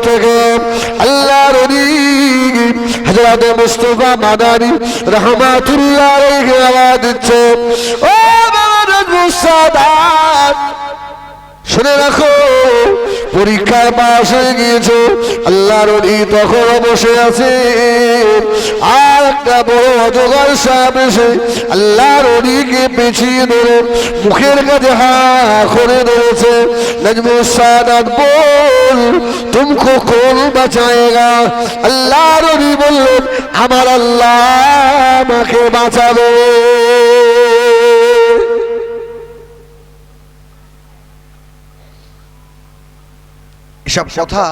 থেকে আল্লাহর হজরত মুস্তফা মাদানি রহমাতুল্লাহ দিচ্ছে ও বাবা শুনে রাখো পরীক্ষায় পাশ হয়ে গিয়েছে, আল্লাহর অলি তখনও বসে আছে। আর একটা বড় অজগর সাহেব এসে আল্লাহর অলিকে পেছিয়ে ধরে মুখের কাছে হা করে ধরেছে। নজমুল সাদাত বল তুমকো কোন বাঁচায়েগা? আল্লাহর অলি বললেন, আমার আল্লাহ আমাকে বাঁচাবে। এসব কথা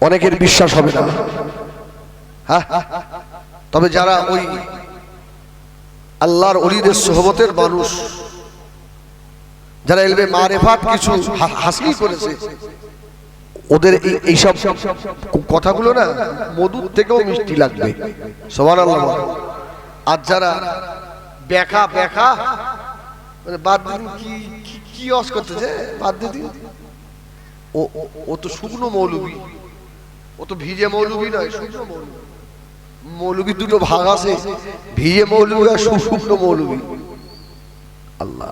অনেকের বিশ্বাস হবে না। হ্যাঁ? তবে যারা ওই আল্লাহর অলিদের সোহবতের মানুষ, যারা এলবে মারেফাত কিছু হাসিল করেছে, ওদের এই- এইসব কথাগুলো না মধুর থেকেও মিষ্টি লাগবে। সবার আল্লাহ আর যারা ব্যাখা ব্যাখা মানে বাদ দিন কি, কি- কি অস করতেছে? বাদ দিন। ও, ও- তো শুকনো মৌলবি। ও তো ভিজে মৌলবি নয়, শুকনো মৌলবি। দুটো ভাগ আছে। ভিজে মৌলবি আর শুকনো মৌলবি। আল্লাহ।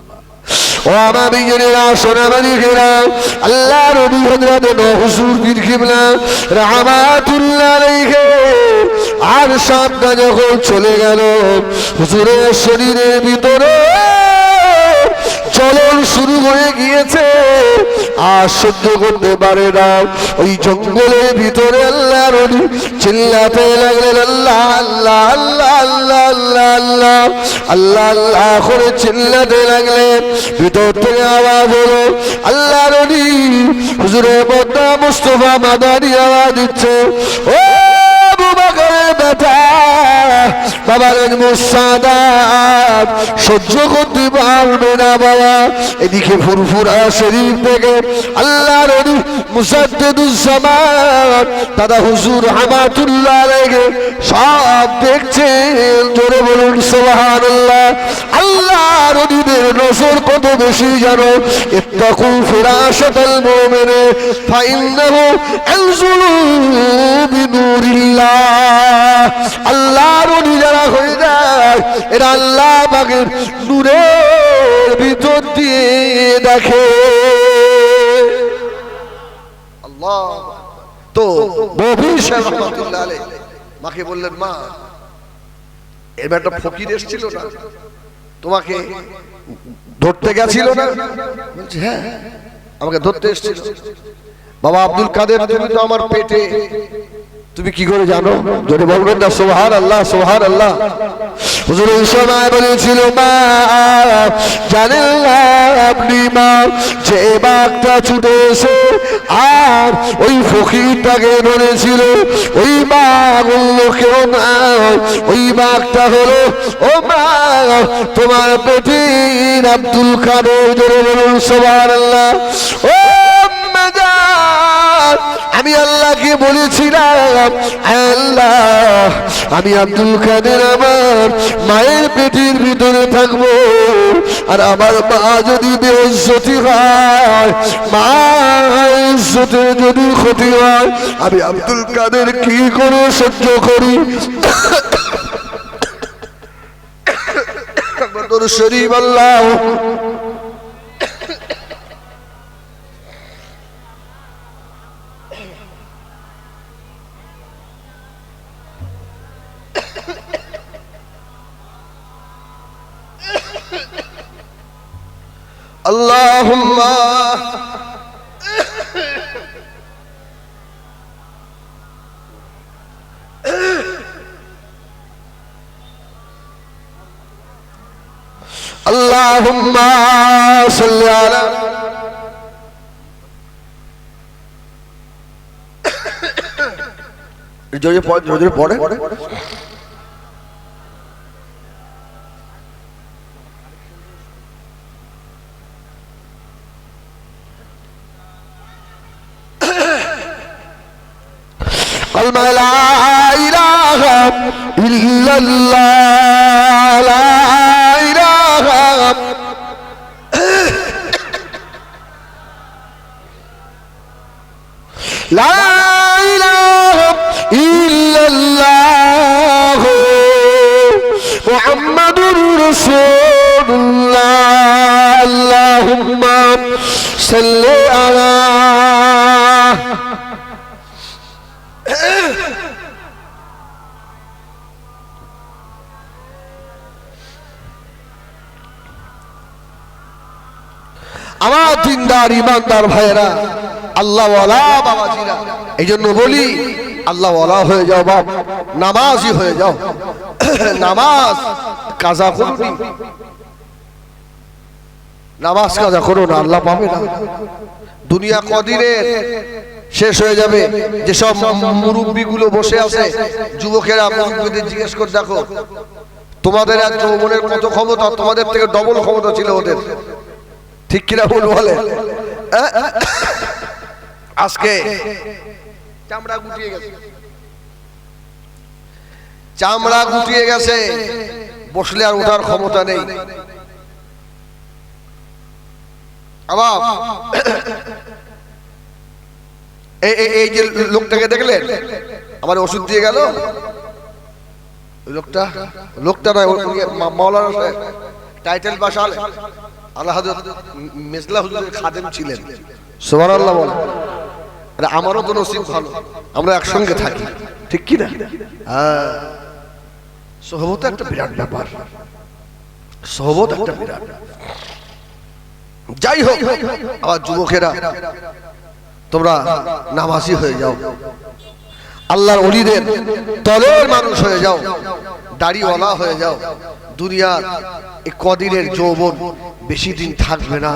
ঘেরা আল্লাহ রবি আর সামনে যখন চলে গেল, হুজুরের শরীরের ভিতরে চলন শুরু হয়ে গিয়েছে। আর সহ্য করতে পারে না। ওই জঙ্গলের ভিতরে আল্লাহ রবি চিল্লাতে লাগলেন, আল্লাহ আল্লাহ আল্লাহ আল্লাহ আল্লাহ আল্লাহ আল্লাহ আল্লাহ করে চিল্লাতে লাগলেন। ভিতর থেকে আওয়াজ হলো, আল্লাহ রবি হুজুরের বদ্দা মুস্তফা মাদারি আওয়াজ দিচ্ছে। ও বাবা মুসাদাত সহ্য করতে পারবে না বাবা। এদিকে ফুরফুরা শরীর থেকে আল্লাহ রবি মুসাদ্দুজ্জামান দাদা হুজুর হামাতুল্লাহ লেগে সব দেখছেন। জোরে বলুন, সুবহানাল্লাহ। আল্লাহ রবিদের নজর কত বেশি জানো? ইত্তাকু ফিরাশাতাল মুমিনে ফাইন্নাহু আনজুলু বিনুরিল্লাহ। আল্লাহ রবি যারা হয়ে যায়, এরা আল্লাহ পাকের নূরের ভিতর দিয়ে দেখে। আল্লাহ তো সাল্লাল্লাহু মাকে বললেন, মা, এবার একটা ফকির এসেছিল না? তোমাকে ধরতে গেছিল না? বলছে হ্যাঁ আমাকে ধরতে এসেছিল। বাবা আব্দুল কাদের তুমি তো আমার পেটে তুমি কি করে জানো? যদি বলবেন না সোহার আল্লাহ সোহার আল্লাহ হুজুর সময় বলেছিল, মা জানেন না আপনি মা যে বাঘটা ছুটে এসে আর ওই ফকিরটাকে ধরেছিল, ওই বাঘ কেউ না। ওই বাঘটা হলো, ও মা, তোমার পেটির আব্দুল কাদের জোরে বলুন সোহার আল্লাহ ও আমি আল্লাহকে বলেছিলাম আল্লাহ, আমি আব্দুল কাদের আমার মায়ের পেটের ভিতরে থাকব। আর আমার মা যদি বেজ্জতি হয় মা যদি ক্ষতি হয়, আমি আব্দুল কাদের কি করে সহ্য করি? শরীফ আল্লাহ اللهم اللهم صل على জোরে পড়ে আমার দিনদার ইমানদার ভাইয়েরা আল্লাহ বাবাজিরা এই জন্য বলি আল্লাহ হয়ে যাও বাপ নামাজই হয়ে যাও। নামাজ কাজা করবি নামাজ কাজা করো না, আল্লাহ পাবে না। দুনিয়া কদিনের শেষ হয়ে যাবে যেসব মুরব্বী গুলো বসে আছে, যুবকেরা মুরব্বীদের জিজ্ঞেস করে, দেখো, তোমাদের এক যৌবনের কত ক্ষমতা, তোমাদের থেকে ডবল ক্ষমতা ছিল ওদের। ঠিক কিনা ভুল বলে? আজকে চামড়া গুটিয়ে গেছে। চামড়া গুটিয়ে গেছে, বসলে আর ওঠার ক্ষমতা নেই। আবার এই এই- যে লোকটাকে দেখলেন আমার ওষুধ দিয়ে গেল। লোকটা লোকটা নয় মাওলানা টাইটেল বাসাল আল্লাহ হযরত মেজলা হুজুরের খাদেম ছিলেন। সুবহানাল্লাহ বল আরে আমারও তো নসিব ভালো আমরা একসঙ্গে থাকি। ঠিক কি না হ্যাঁ। সহবত একটা বিরাট ব্যাপার। সহবত একটা বিরাট যাই হোক আবার যুবকেরা তোমরা নামাজি হয়ে যাও। আল্লাহর অলিদের তলের মানুষ হয়ে যাও। দাড়িওয়ালা হয়ে যাও। দুনিয়ার এই কদিনের যৌবন বেশি দিন থাকবে না।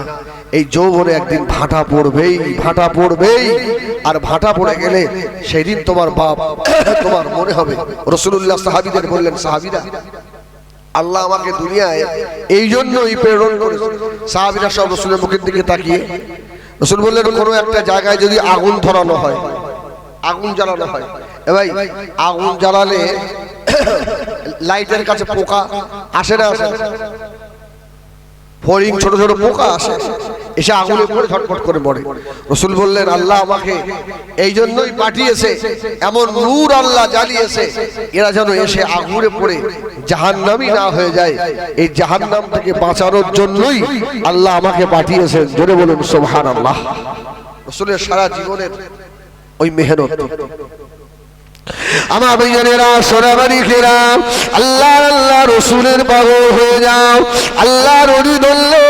এই যৌবনে একদিন ভাটা পড়বেই ভাটা পড়বেই। আর ভাটা পড়ে গেলে সেই দিন তোমার বাপ, তোমার মনে হবে। রসুল্লাহ সাহাবিদের বললেন, সাহাবিরা, আল্লাহ আমাকে দুনিয়ায় এই জন্যই প্রেরণ করেছে। সাহাবিরা সব রসুলের মুখের দিকে তাকিয়ে, রসুল বললেন, কোনো একটা জায়গায় যদি আগুন ধরানো হয়, আগুন জ্বালানো হয়। এ ভাই, আগুন জ্বালালে লাইটের কাছে পোকা আসে না আসে? ফড়িং ছোট ছোট পোকা আসে এসে আগুনে পড়ে ঝটপট করে মরে। রসুল বললেন আল্লাহ আমাকে এই জন্যই পাঠিয়েছে এমন নূর আল্লাহ জ্বালিয়েছে এরা যেন এসে আগুনে পড়ে জাহান্নামই না হয়ে যায়। এই জাহান্নাম থেকে বাঁচানোর জন্যই আল্লাহ আমাকে পাঠিয়েছেন। জোরে বলুন সোহান আল্লাহ রসুলের সারা জীবনের ওই মেহনত। আমার ভাইজানেরা সোনাবাড়ি খেরা আল্লাহ আল্লাহ রসুলের পাগল হয়ে যাও। আল্লাহ রবি ধরলে,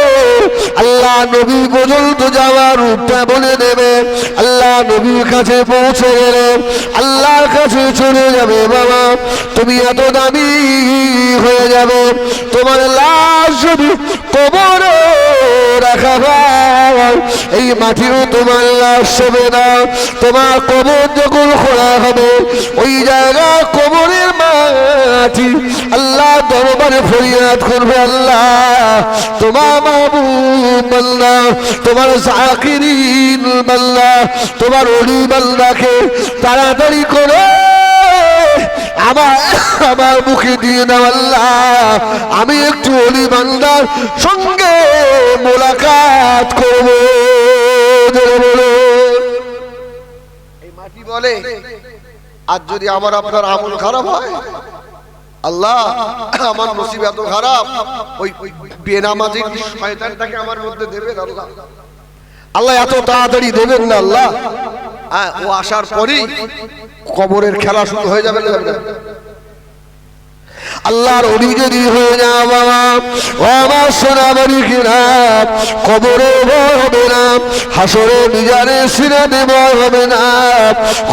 আল্লাহ নবী পর্যন্ত যাওয়ার রূপটা বলে দেবে। আল্লাহ নবীর কাছে পৌঁছে গেলে, আল্লাহর কাছে চলে যাবে, বাবা। তুমি এত দামি হয়ে যাবে। তোমার লাশ কবরে রাখা এই মাটিও তোমার লাশ হবে না। তোমার কবর যখন খোলা হবে, ওই জায়গা কবরের মাটি আল্লাহ দরবারে ফরিয়াদ করবে আল্লাহ। তোমার মাহবুব বান্দা, তোমার জাকিরিন বান্দা, তোমার অলি বান্দাকে তাড়াতাড়ি করে। আমার আমার মুখে দিয়ে দাও আল্লাহ। আমি একটু অলি বান্দার সঙ্গে মোলাকাত করব। এই মাটি বলে আর যদি আমার আপনার আমল খারাপ হয়, আল্লাহ, আমার নসিব এত খারাপ, ওই বেনামাজির শয়তানটাকে আমার মধ্যে দেবেন আল্লাহ। আল্লাহ এত তাড়াতাড়ি দেবেন না আল্লাহ। ও আসার পরেই কবরের খেলা শুরু হয়ে যাবে? আল্লাহর অলি যদি হয়ে যা বাবা ও আমার সোনা বাড়ি কিনা কবরে ভয় হবে না হাসরে নিজারে সিনাতে ভয় হবে না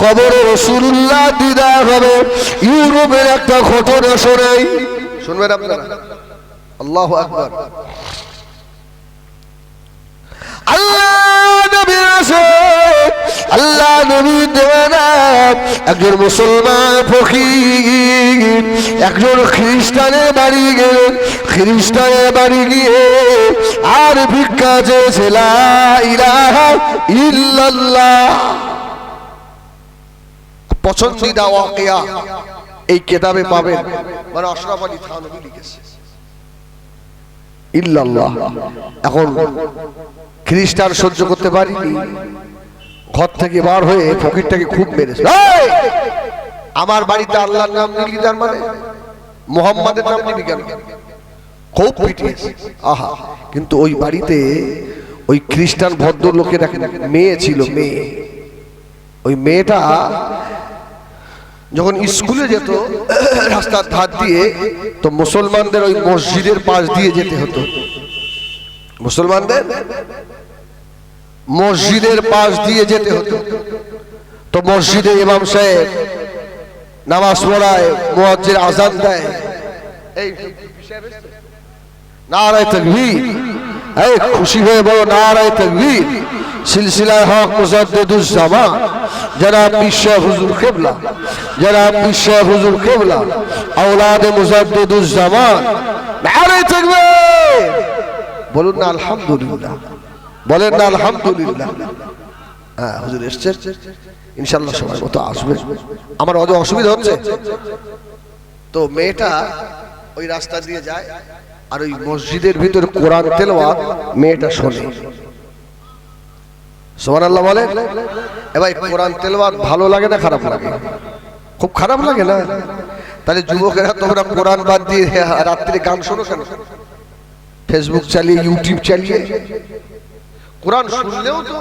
কবরে রসুল্লাহ দিদার হবে। ইউরোপের একটা ঘটনা শোনাই। শুনবেন আপনারা? আল্লাহ আকবার। আল্লাহ নবীর আসে আল্লাহ নবীর দেওয়ানা একজন মুসলমান ফকির, একজন খ্রিস্টানের বাড়ি গেলেন, খ্রিস্টানের বাড়ি গিয়ে আর ভিক্ষা চেয়েছে, লা ইলাহা ইল্লাল্লাহ। পছন্দিদা ওয়াকিয়া এই কেতাবে পাবেন। মানে আশরাফ আলী থানবী লিখেছে। ইল্লাল্লাহ। এখন খ্রিস্টান সহ্য করতে পারিনি। ঘর থেকে বার হয়ে ফকিরটাকে খুব মেরেছে। আমার বাড়িতে আল্লাহর নাম নিলি তার মানে মোহাম্মদের নাম নিবি কেন খুব পিটিয়েছে। আহা! কিন্তু ওই বাড়িতে ওই খ্রিস্টান ভদ্রলোকের এক মেয়ে ছিল, মেয়ে। ওই মেয়েটা যখন স্কুলে যেত, রাস্তার ধার দিয়ে তো মুসলমানদের ওই মসজিদের পাশ দিয়ে যেতে হতো। মুসলমানদের? মসজিদের পাশ দিয়ে যেতে হতো। তো মসজিদে ইমাম সাহেব নামাজ পড়ায় মোয়াজ্জের আজান দেয়। এই নারায় তকবীর। এই খুশি হয়ে বলো, নারায় তকবীর। সিলসিলায় হক মুসাদ্দুজ্জামা যারা পিসা হুজুর কেবলা। যারা পিসা হুজুর কেবলা। আওলাদ জামা। নারায় তকবীর! বলুন না, আলহামদুলিল্লাহ। বলেন না আলহামদুলিল্লাহ। হ্যাঁ হুজুর এসছেন ইনশাল্লাহ সময় মতো আসবে। আমার অত অসুবিধা হচ্ছে। তো মেয়েটা ওই রাস্তা দিয়ে যায় আর ওই মসজিদের ভিতর কোরআন তেলাওয়াত মেয়েটা শোনে। সোমান আল্লাহ বলে এবার কোরআন তেলাওয়াত ভালো লাগে না খারাপ লাগে? খুব খারাপ লাগে না? তাহলে যুবকেরা তোমরা কোরআন বাদ দিয়ে রাত্রে গান শোনো কেন? ফেসবুক চালিয়ে ইউটিউব চালিয়ে কোরআন শুনলেও তো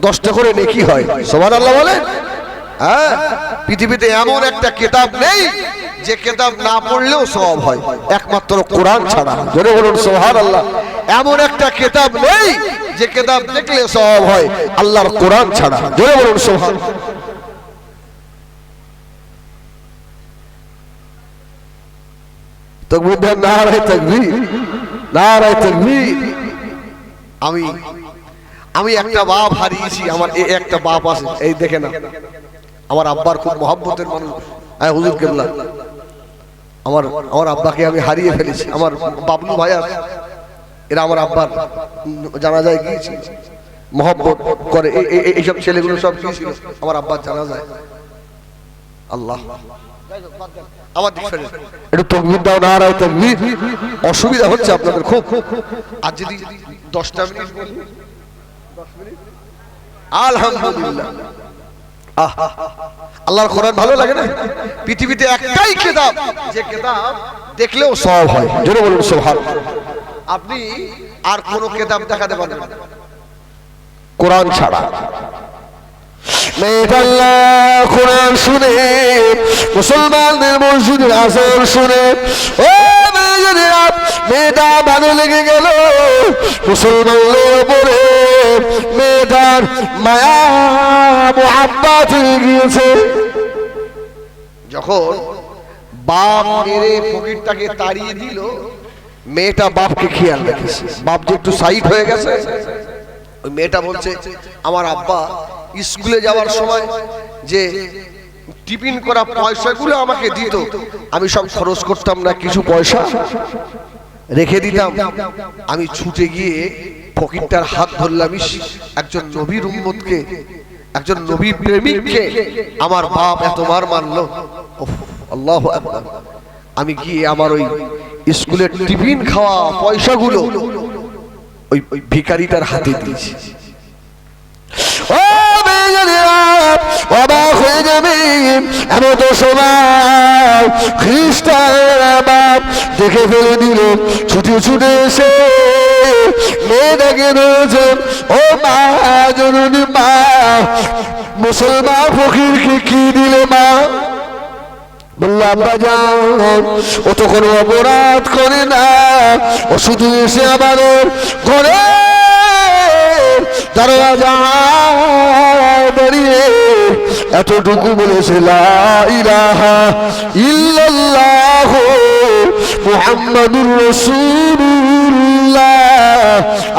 দশটা করে নেকি হয়। সোমান আল্লাহ বলে হ্যাঁ? পৃথিবীতে এমন একটা কেতাব নেই যে কেতাব না পড়লেও সব হয়। একমাত্র কোরআন ছাড়া। জোরে বলুন সোহার আল্লাহ এমন একটা কেতাব নেই যে কেতাব দেখলে সব হয় আল্লাহর কোরআন ছাড়া। জোরে বলুন সোহার তকবীর নারায় তকবীর। নারায় তকবীর। আমি আমি একটা বাপ হারিয়েছি আমার এই একটা বাপ আছে। এই দেখে না আমার আব্বার খুব মহাব্বতের মানুষ। হ্যাঁ হুজুর কেবলা। আমার আমার আব্বাকে আমি হারিয়ে ফেলেছি। আমার বাবলু ভাই আছে। এরা আমার আব্বার জানা যায় গিয়েছি মহব্বত করে। এই- এই- এই- এইসব ছেলেগুলো সব গিয়েছিল। আমার আব্বার জানা যায় আল্লাহ আমার একটু তকবির দাও না আর তকবির। অসুবিধা হচ্ছে আপনাদের খুব। খুব আর যদি দশটা মিনিট আলহামদুলিল্লাহ। আল্লাহর কোরআন ভালো লাগে না? পৃথিবীতে একটাই কেতাব, যে কেতাব দেখলেও সব হয়। জোরে বলুন সব আপনি আর কোন কেতাব দেখাতে পারবেন কোরআন ছাড়া। কোরআন শুনে, মুসলমানদের মসজিদের আসর শুনে, ও মেয়েরা মেয়েটা ভালো লেগে গেল। মুসলমানদের উপরে মেয়েটার মায়া মোহাব্বাত হয়ে গিয়েছে। যখন বাপ মেরে ফকিরটাকে তাড়িয়ে দিল, মেয়েটা বাপকে খেয়াল রেখেছে বাপ যে একটু সাইড হয়ে গেছে, ওই মেয়েটা বলছে, আমার আব্বা স্কুলে যাওয়ার সময় যে টিফিন করা পয়সাগুলো আমাকে দিত, আমি সব খরচ করতাম না, কিছু পয়সা? রেখে দিতাম। আমি ছুটে গিয়ে ফকিরটার হাত ধরলাম একজন নবীর উম্মতকে একজন নবী প্রেমিককে আমার বাপ এতবার মারলো। উফ, আল্লাহু আমি গিয়ে আমার ওই স্কুলের টিফিন খাওয়া পয়সাগুলো ওই ভিখারিটার হাতে দিয়েছি। ও দেখে ফেলে দিল, ছুটে ছুটে এসে রয়েছে ও মা মা, মুসলমান ফকিরকে কি দিলে মা? ও তো কোনো অপরাধ করে না, ও শুধু এসে আমাদের ঘরে দাঁড়িয়ে এতটুকু বলেছে ইল্লাল্লাহ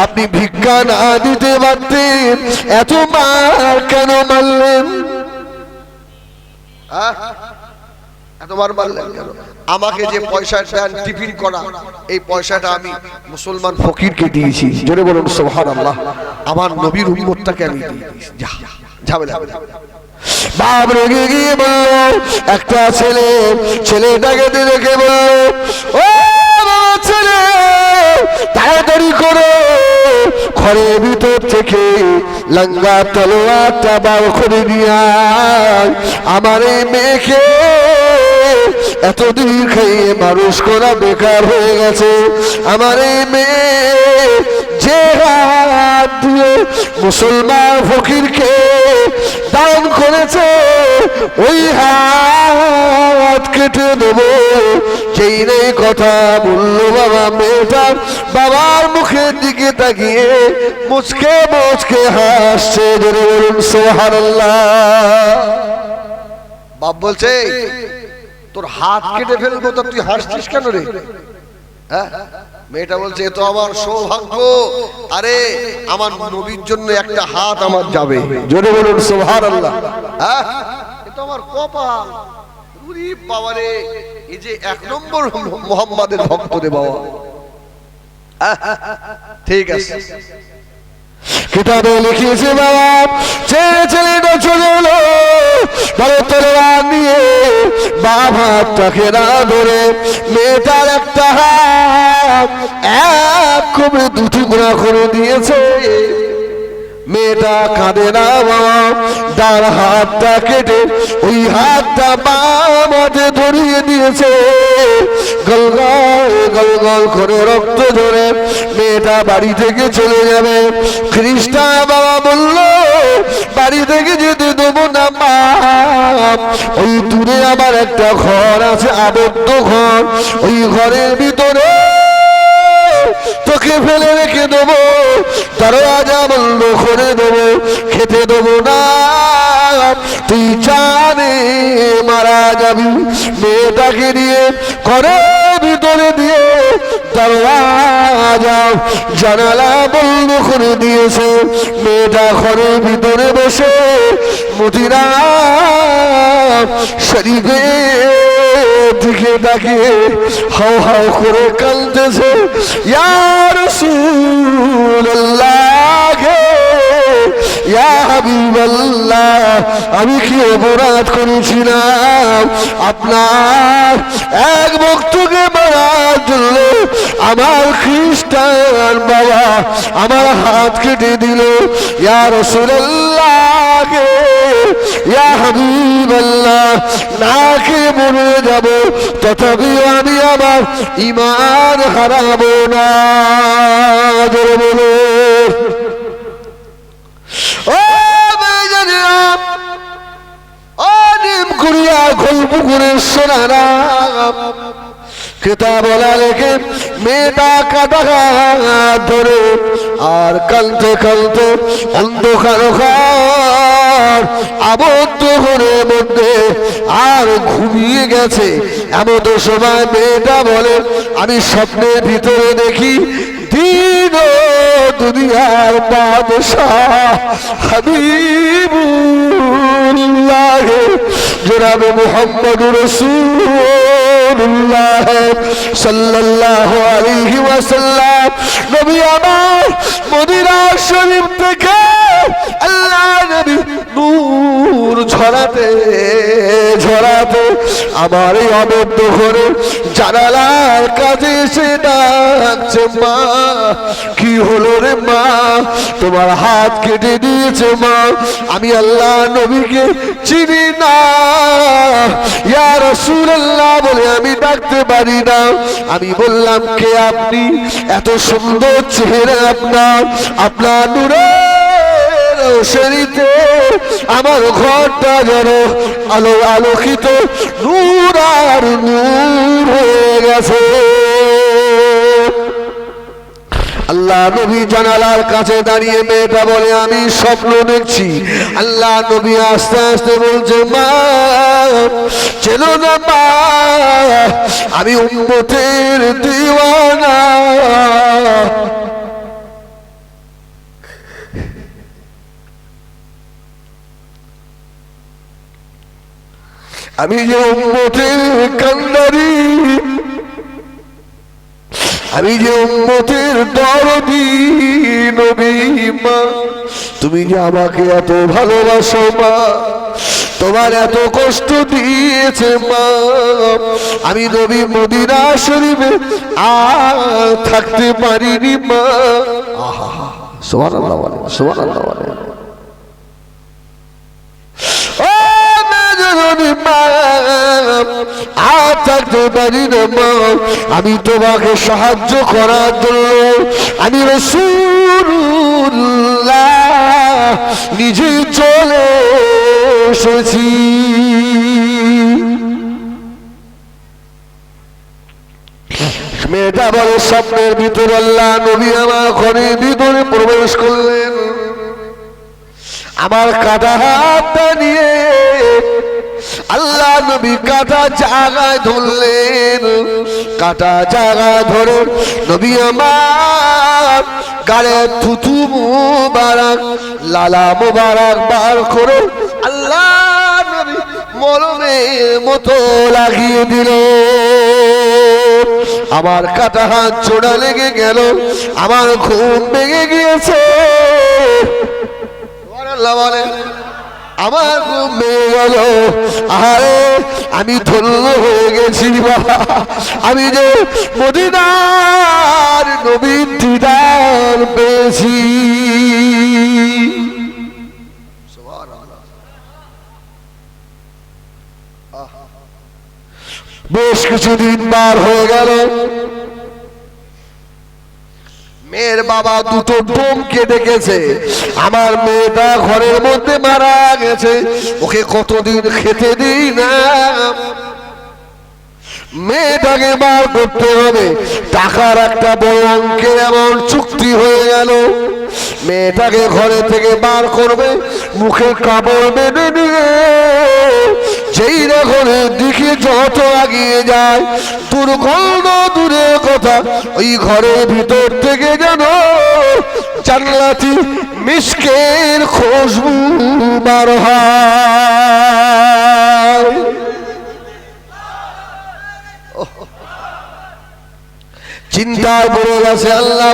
আপনি ভিক্ষা না দিতে পারতেন, এত মার কেন মারলেন? এতবার কেন? আমাকে যে পয়সা দেন টিফিন করা, এই পয়সাটা আমি মুসলমান ফকিরকে দিয়েছি। বলুন আল্লাহ আমার নবীর উম্মতটাকে আমি ঝামেলা। বাপ রেগে গিয়ে বলল, একটা ছেলে, ছেলেটাকে দেখে বলল, ও ছেলে, তাড়াতাড়ি করো, ঘরের ভিতর থেকে লাঙ্গা তলোয়ারটা বার করে দিয়া আমার এই মেয়েকে এতদিন খাইয়ে মানুষ করা বেকার হয়ে গেছে। আমার এই মেয়ে যে হাত দিয়ে মুসলমান ফকিরকে দান করেছে, ওই হাত কেটে দেব। সেই নেই কথা বলল বাবা মেয়েটার বাবার মুখের দিকে তাকিয়ে মুচকে মুচকে হাসছে সোহারাল্লাহ বাপ বলছে, তোর হাত কেটে ফেলব, তা তুই হাসছিস কেন রে? হ্যাঁ? মেয়েটা বলছে এ তো আমার সৌভাগ্য। আরে আমার নবীর জন্য একটা হাত আমার যাবে। জোরে বলুন সোহারাল্লাহ হ্যাঁ? এ তো আমার কপাল। উরি বাবারে এই যে এক নম্বর মোহাম্মদের ভক্ত রে বাবা। হ্যাঁ, ঠিক আছে। কিতাবে লিখিয়েছে বাবা ছেলে ছেলেটা চলে এলো বড় তলোয়ার নিয়ে বাপ হাতটাকে না ধরে মেয়েটার একটা হাত করে দিয়েছে। মেয়েটা কাঁদে না তার হাতটা কেটে ওই হাতটা বাম হাতে ধরিয়ে দিয়েছে। গলগল গলগল করে রক্ত ধরে মেয়েটা বাড়ি থেকে চলে যাবে। খ্রিস্টান বাবা বলল, বাড়ি থেকে যেতে দেবো না ওই দূরে আবার একটা ঘর আছে, আবদ্ধ ঘর। ওই ঘরের ভিতরে তোকে ফেলে রেখে দেবো দরওয়াজা বন্ধ করে দেবো, খেতে দেবো না। তুই জানে মারা যাবি, মেয়েটাকে নিয়ে ঘরে ভিতরে দিয়ে দরওয়াজা জানালা বন্ধ করে দিয়েছে। মেয়েটা ঘরের ভিতরে বসে মতিরা শরীরে দিকে তাকিয়ে হাও হাও করে কাঁদতেছে। ইয়ার আমি কি অপরাধ করেছিলাম? আপনার এক ভক্তকে মারার জন্য আমার খ্রিস্টান বাবা আমার হাত কেটে দিল। ইয়ার রসুল্লাহকে ইয়া হাবিবাল্লাহ না খেয়ে মরে যাব, তথাপি আমি আমার ইমান হারাবো না। বলো। কুড়িয়া গোল পুকুরের সোনারা কেতা বলা রেখে মেয়েটা কাটা ধরে আর কালতে কালতে অন্ধকার আবদ্ধ ঘরের মধ্যে আর ঘুমিয়ে গেছে। এমন সময় মেয়েটা বলে, আমি স্বপ্নের ভিতরে দেখি দিন দুনিয়ার বাদশাহ হাবিবুল্লাহ, জনাবে মোহাম্মদ রসুল্লাহ সাল্লাল্লাহু আলাইহি ওয়াসাল্লাম। নবী আমার মদিনা শরীফ থেকে আল্লাহ নবী নূর ঝরাতে ঝরাতে আমার এই অবদ্ধ ঘরে জানালার কাছে এসে ডাকছে, মা, কি হলো রে মা? তোমার হাত কেটে দিয়েছে, মা। আমি আল্লাহ নবীকে চিনি না। ইয়া রাসূলুল্লাহ বলে আমি ডাকতে পারি না। আমি বললাম, কে আপনি? এত সুন্দর চেহারা আপনার। আপনার নূরের রোশনীতে আমার ঘরটা যেন আলো আলোকিত, নূর আর নূর হয়ে গেছে। আল্লাহ নবী জানালার কাছে দাঁড়িয়ে মেয়েটা বলে, আমি স্বপ্ন দেখছি। আল্লাহ নবী আস্তে আস্তে বলছে, মা, চেনো না মা, আমি উম্মতের দিওয়ানা। আমি যে উম্মতের কান্দারি। আমি যে উম্মতের দরদি, নবী মা। তুমি যে আমাকে এত ভালোবাসো মা, তোমার এত কষ্ট দিয়েছে মা। আমি নবী মদিনা শরীফে আর থাকতে পারিনি মা। আহা সোমান আল্লাহ সোমান আল্লাহ বলে ও মেজননী মা, পারি না আমি তোমাকে সাহায্য করার জন্য আমি নিজে চলে এসেছি মেয়েটা বলে স্বপ্নের ভিতরে আল্লাহ নবী আমার ঘরের ভিতরে প্রবেশ করলেন আমার কাটা হাতটা নিয়ে আল্লাহ নবী কাটা জায়গায় ধরলেন, কাটা জায়গায় ধরে নবী আমার গাড়ে থুতু মুবারক, লালা মুবারক বার করে আল্লাহ নবী মলমের মতো লাগিয়ে দিল। আমার কাটা হাত চোড়া লেগে গেল, আমার ঘুম ভেঙে গিয়েছে। বলেন। আমার ঘুম ভেঙে গেল। আরে আমি ধন্য হয়ে গেছি বাবা। আমি যে মদিনার নবীন দিদার পেয়েছি। বেশ কিছুদিন বার হয়ে গেল। মেয়ের বাবা দুটো বোম কেটে গেছে। আমার মেয়েটা ঘরের মধ্যে মারা গেছে। ওকে কতদিন খেতে দিই না। মেয়েটাকে বার করতে হবে। টাকার একটা বড় অঙ্কের এমন চুক্তি হয়ে গেল। মেয়েটাকে ঘরে থেকে বার করবে, মুখে কাপড় বেঁধে নিয়ে যেই রকম দিকে যত আগিয়ে যায়, দুর্গন্ধ দূরে কথা ওই ঘরের ভিতর থেকে যেন জানলাটি মিসকের খুশবু বার চিন্তায় পড়ে গেছে আল্লাহ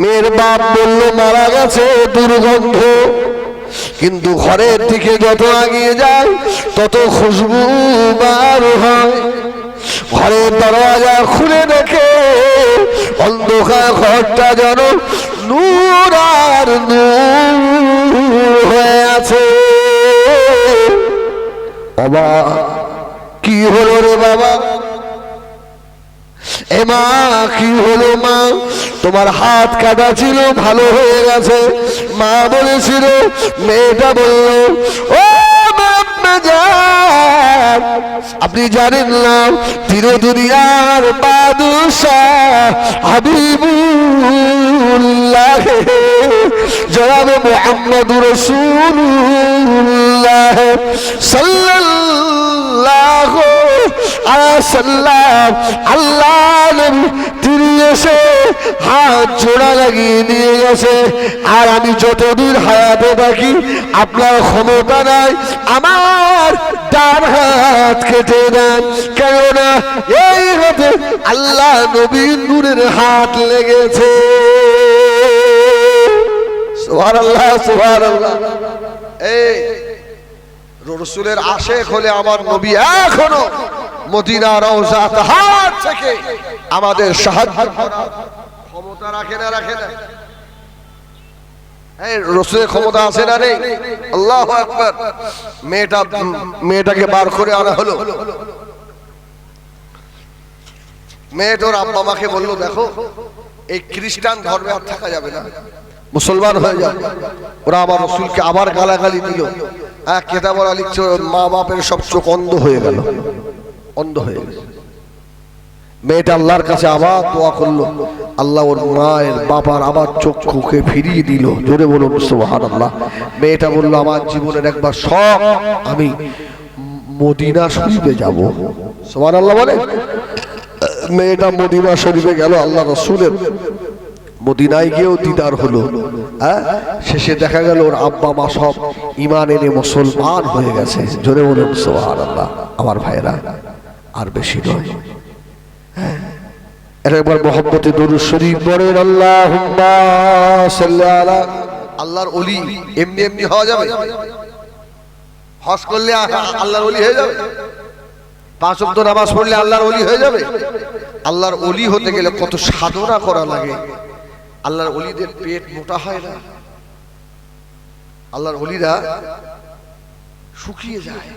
মেয়ের বাপ বলল, মারা গেছে দুর্গন্ধ। কিন্তু ঘরের দিকে যত আগিয়ে যায়, তত খুশবু বার হয়। ঘরের দরজা খুলে দেখে অন্ধকার ঘরটা যেন নূর আর নূর হয়ে আছে। বাবা, কি হলো রে বাবা? এ মা, কি হলো মা? তোমার হাত কাটা ছিল, ভালো হয়ে গেছে। মা বলেছিল, মেয়েটা বলল, ও আপনি জানেন না তিরো দুনিয়ার বাদশাহ হাবিবুল্লাহ, জনাব সাল্লাল্লাহু আলাইসাল্লাম আল্লাহ নবী তিনি এসে হাত জোড়া লাগিয়ে নিয়ে গেছে। আর আমি যতদিন হায়াতে থাকি, আপনার ক্ষমতা নাই, আমার ডান হাত কেটে দেন। কেননা এই হাতে আল্লাহ নবীন নূরের হাত লেগেছে। সুবহানাল্লাহ সুবহানাল্লাহ। এই রসুলের আশেক হলে আমার নবী এখনও মদিনা রওজাত হাত থেকে আমাদের সাহায্য ক্ষমতা রাখে না রাখে না। আছে না মেয়েটাকে করে আনা বলল, দেখো, এই খ্রিস্টান ধর্মে আর থাকা যাবে না। মুসলমান হয়ে যাবে ওরা আবার রসুলকে আবার গালাগালি দিল। হ্যাঁ কেতাবরা লিখছে মা বাপের সব চোখ অন্ধ হয়ে গেল। অন্ধ হয়ে গেল। মেয়েটা আল্লাহর কাছে আবার দোয়া করল। আল্লাহ ওর মায়ের বাবার আবার চক্ষুকে ফিরিয়ে দিল। জোরে বলুন সুবহান আল্লাহ মেয়েটা বলল, আমার জীবনের একবার সব আমি মদিনা শরীফে যাব। সুবহান আল্লাহ বলে। মেয়েটা মদিনা শরীফে গেল, আল্লাহ রসুলের মদিনায় গিয়েও দিদার হলো। হ্যাঁ? শেষে দেখা গেল ওর আব্বা, মা সব ইমান এনে মুসলমান হয়ে গেছে। জোরে বলুন সোহার আল্লাহ আমার ভাইরা আর বেশি নয়। হ্যাঁ? একবার মোহাম্মতে দরুদ শরীফ পড়েন আল্লাহ আলা আল্লাহর অলি এমনি এমনি হওয়া যাবে? হজ করলে আল্লাহর অলি হয়ে যাবে? পাঁচ অক্ট নামাজ পড়লে আল্লাহর অলি হয়ে যাবে? আল্লাহর অলি হতে গেলে কত সাধনা করা লাগে। আল্লাহর অলিদের পেট মোটা হয় না। আল্লাহর অলিরা শুকিয়ে যায়।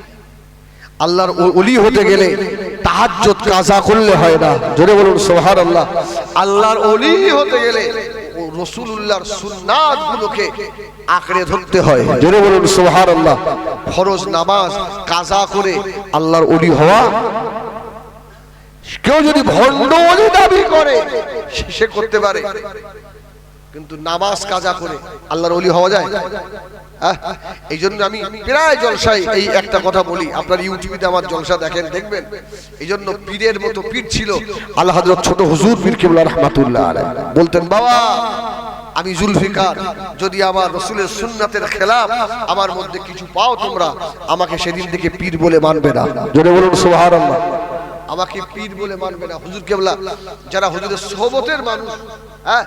আল্লাহর অলি হতে গেলে তাহাজ্জুদ কাজা করলে হয় না। জোরে বলুন, সুবহানাল্লাহ। আল্লাহর অলি হতে গেলে ও রাসূলুল্লাহর সুন্নাত গুলোকে আঁকড়ে ধরতে হয়। জোরে বলুন, সুবহানাল্লাহ। ফরজ নামাজ কাজা করে আল্লাহর অলি হওয়া, কেউ যদি ভণ্ড অলি দাবি করে সে করতে পারে। কিন্তু নামাজ কাজা করে আল্লাহর অলি হওয়া যায়? হ্যাঁ? এই জন্য আমি প্রায় জলসায় এই একটা কথা বলি। আপনার ইউটিউবে আমার জলসা দেখেন, দেখবেন? এই জন্য পীরের মতো পীর ছিল আল্লাহ ছোট হুজুর পীর কেবলা রহমাতুল্লাহ বলতেন, বাবা, আমি জুলফিকার, যদি আমার রসুলের সুন্নাতের খেলাফ আমার মধ্যে কিছু পাও তোমরা, আমাকে সেদিন থেকে পীর বলে মানবে না। জোরে বলুন, সুবহানাল্লাহ। আমাকে পীর বলে মানবে না। হুজুর কেবলা যারা হুজুরের সোহবতের মানুষ হ্যাঁ?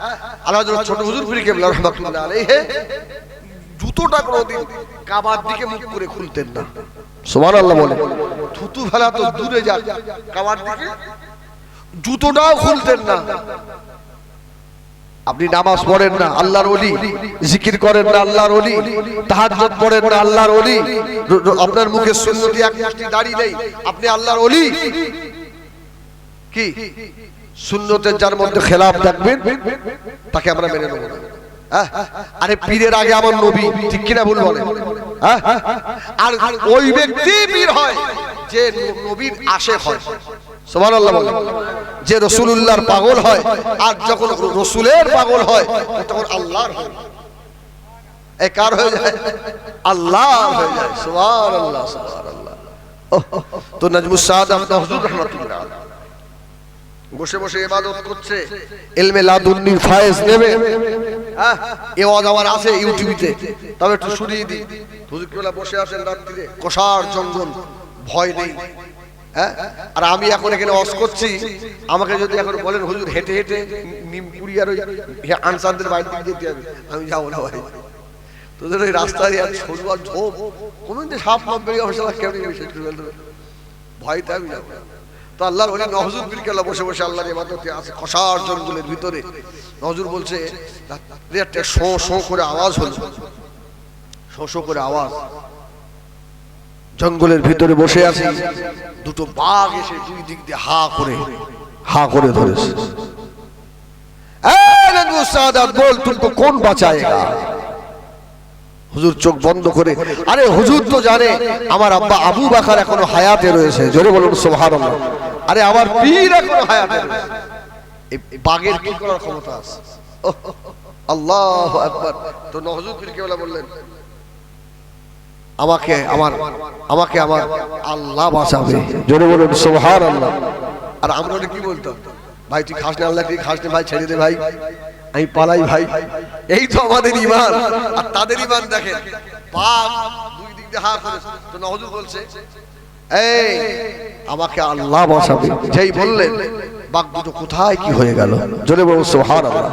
আল্লাহ ছোট হুজুর পীর কেবলা রহমাতুল্লাহ আলাইহি জুতোটা কোনোদিন কাবার দিকে মুখ করে খুলতেন না। সোমান আল্লাহ বলে। থুতু ফেলা তো দূরে যাক কাবার দিকে জুতোটাও খুলতেন না। আপনি নামাজ পড়েন না আল্লাহর ওলি। জিকির করেন না আল্লাহর ওলি। তাহাজ্জুদ পড়েন না আল্লাহর ওলি। আপনার মুখে সুন্নতি এক মুষ্টি দাড়ি নেই আপনি আল্লাহর ওলি। কি? সুন্নতের যার মধ্যে খেলাফ থাকবেন তাকে আমরা মেনে নেব। হ্যাঁ? আরে পীরের আগে আমার নবী ঠিক কিনা ভুল বলে হ্যাঁ? আর ওই ব্যক্তি পীর হয় যে নবীর আশেক হয়। সুবহানাল্লাহ বলে যে রসুলুল্লাহর পাগল হয় আর যখন রসুলের পাগল হয় তখন আল্লাহর হয়। এ কার হয়ে যায়? আল্লাহ হয়ে যায়। সুবহানাল্লাহ সুবহানাল্লাহ। ওহ, তো নাজমুস সাদ আহমদ হুজুর রহমাতুল্লাহ আলাইহি। বসে বসে ইবাদত করছে। এলমে লাদুন্নির ফায়েজ নেবে। হ্যাঁ এ ওয়াজ আমার আছে ইউটিউবে। তবে একটু শুনিয়ে দিই। হুজুর কেবলা বসে আছেন রাত্রিরে কষার জঙ্গল ভয় নেই। হ্যাঁ? আর আমি এখন এখানে অস করছি। আমাকে যদি এখন বলেন হুজুর হেঁটে হেঁটে নিমপুরি আর ওই আনসারদের দিকে যেতে হবে। আমি যাব না ভাই। তোদের ওই রাস্তায় আর সরু আর ঝোপ। কোনোদিন সাপ মাপ বেরিয়ে অবস্থা কেমন ভয়তে আমি যাব না। তো আল্লাহর ওলি নহজুর বিরকেলা বসে বসে আল্লাহর ইবাদতে আছে কষার জঙ্গলের ভিতরে। নহজুর বলছে একটা শো শো করে আওয়াজ হলো। শো শো করে আওয়াজ। জঙ্গলের ভিতরে বসে আছি, দুটো বাঘ এসে দুই দিক দিয়ে হা করে হা করে ধরেছে। বল তুমকো কোন বাঁচায়েগা হুজুর চোখ বন্ধ করে, আরে হুজুর তো জানে, আমার আব্বা আবু বাকার এখনও হায়াতে রয়েছে। জোরে বলুন, সুবহানাল্লাহ। আরে আমার পীর এখনও হায়াতে এই বাগের কি করার ক্ষমতা আছে? আল্লাহু আকবার। তো নহজুর পীর কেবলা বললেন, আমাকে, আমার আমাকে, আমার আল্লাহ বাঁচাবে। জোরে বলুন, সুবহানাল্লাহ। আর আমরা কি বলতাম? ভাই, তুই খাস না, আল্লাহ তুই খাস ভাই, ছেড়ে দে, ভাই। আমি পালাই, ভাই। এই তো আমাদের ইমান আর তাদের ইমান দেখেন পাপ দুই দিক দিয়ে হা করে। তো নহজুর বলছে আমাকে আল্লাহ বসাবে। যেই বললেন বাঘ দুটো কোথায় কি হয়ে গেল? জোরে বলুন সুবহানাল্লাহ।